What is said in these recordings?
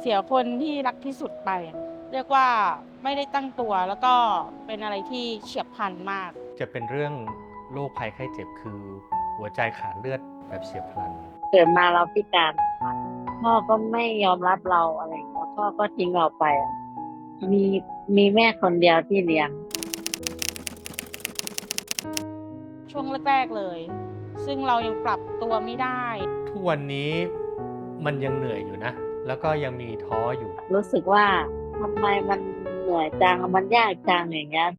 เสียคนที่รักที่สุดไป เรียกว่าไม่ได้ตั้งตัวแล้วก็เป็นอะไรที่เฉียบพลันมาก จะเป็นเรื่องโรคภัยไข้เจ็บคือ หัวใจขาดเลือดแบบเฉียบพลัน เกิดมาเราพิการค่ะพ่อก็ไม่ยอมรับเราอะไรอย่างเงี้ยพ่อก็ทิ้งเราไปอะมีมีแม่คนเดียวที่เลี้ยง ช่วงแรกๆเลย ซึ่งเรายังปรับตัวไม่ได้ ทุกวันนี้มันยังเหนื่อยอยู่นะ แล้วก็ยังมีท้ออยู่ รู้สึกว่าทำไมมันเหนื่อยจังมันยากจังอย่างเงี้ย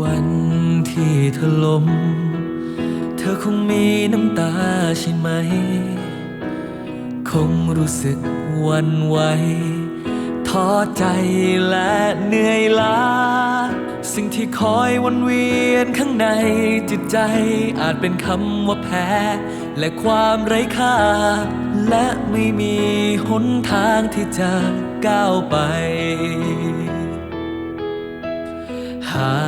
วันที่เธอล้ม เธอคงมีน้ำตาใช่ไหม คงรู้สึกหวันไหวท้อใจและเหนื่อยล้า สิ่งที่คอยวนเวียนข้างในจิตใจ อาจเป็นคำว่าแพ้ และความไร้ค่า และไม่มีหนทางที่จะก้าวไป หา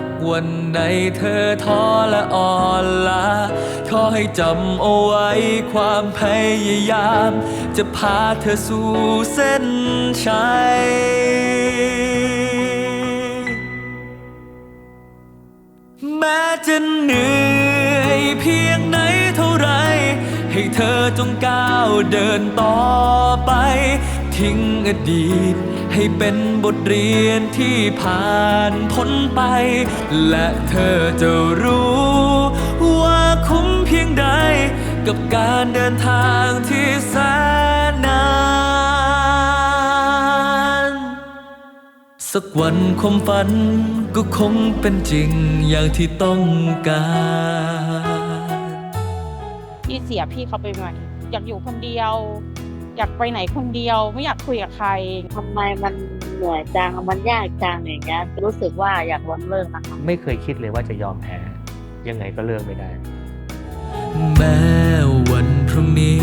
กวันไหนเธอท้อและอ่อนล้าขอให้จำเอาไว้ความพยายาม จะพาเธอสู่เส้นชัย จะเหนื่อยเพียงไหนเท่าไร ให้เธอจงก้าวเดินต่อไป ทิ้งอดีตให้เป็นบทเรียนที่ผ่านพ้นไป และเธอจะรู้ว่าคุ้มเพียงใด กับการเดินทางที่แสน สักวันความฝันก็คงเป็นจริงอย่างที่ต้องการที่เสียพี่เขาไปใหม่อยากอยู่คนเดียว อยากไปไหนคนเดียว ไม่อยากคุยกับใครทำไมมันเหนื่อยจังมันยากจังอย่างเงี้ยรู้สึกว่าอยากล้มเลิกนะคะไม่เคยคิดเลยว่าจะยอมแพ้ยังไงก็เลิกไม่ได้ แม้วันพรุ่งนี้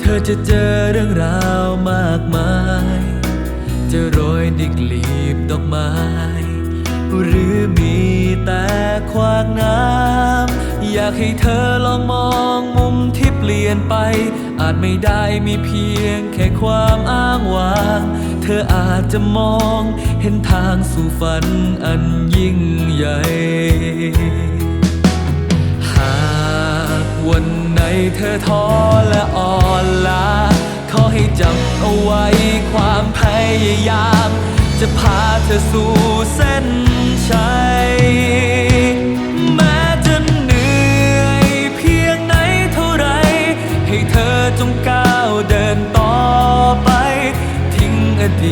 เธอจะเจอเรื่องราวมากมาย หรือมีแต่ควากน้ำอยากให้เธอลองมองมุมที่เปลี่ยนไป อาจไม่ได้มีเพียงแค่ความอ้างว้าง เธออาจจะมองเห็นทางสู่ฝันอันยิ่งใหญ่ หากวันไหนเธอท้อและอ่อนล้าขอให้จำเอาไว้ความพยายามจะพาเธอสู่เส้น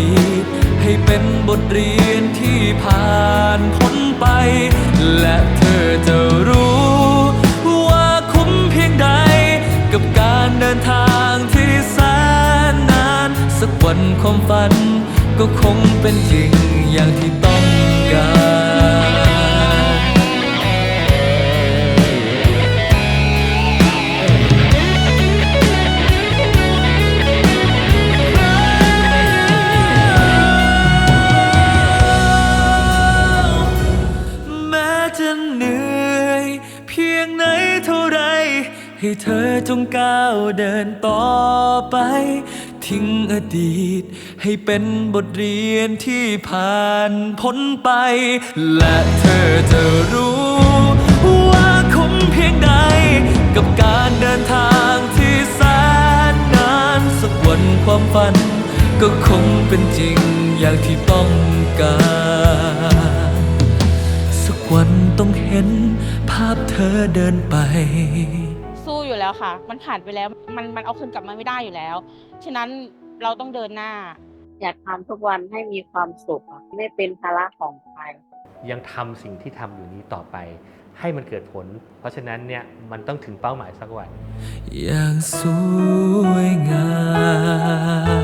ีตให้เป็นบทเรียนที่ผ่านพ้นไป และเธอจะรู้ ว่าคุ้มเพียงใด กับการเดินทางที่แสนนาน สักวันความฝันก็คงเป็นจริงอย่างที่ต้อง ให้เธอจงก้าวเดินต่อไป ทิ้งอดีต ให้เป็นบทเรียนที่ผ่านพ้นไป และเธอจะรู้ว่าคุ้มเพียงใด กับการเดินทางที่แสนนานสักวันความฝัน ก็คงเป็นจริงอย่างที่ต้องการสักวันต้องเห็นภาพเธอเดินไป แล้วค่ะ มันผ่านไปแล้ว มันมันเอาคืนกลับมาไม่ได้อยู่แล้ว ฉะนั้นเราต้องเดินหน้า อยากทำทุกวันให้มีความสุขอะไม่เป็นภาระของใคร ยังทำสิ่งที่ทำอยู่นี้ต่อไป ให้มันเกิดผล เพราะฉะนั้นเนี่ยมันต้องถึงเป้าหมายสักวัน อย่างสวยงาม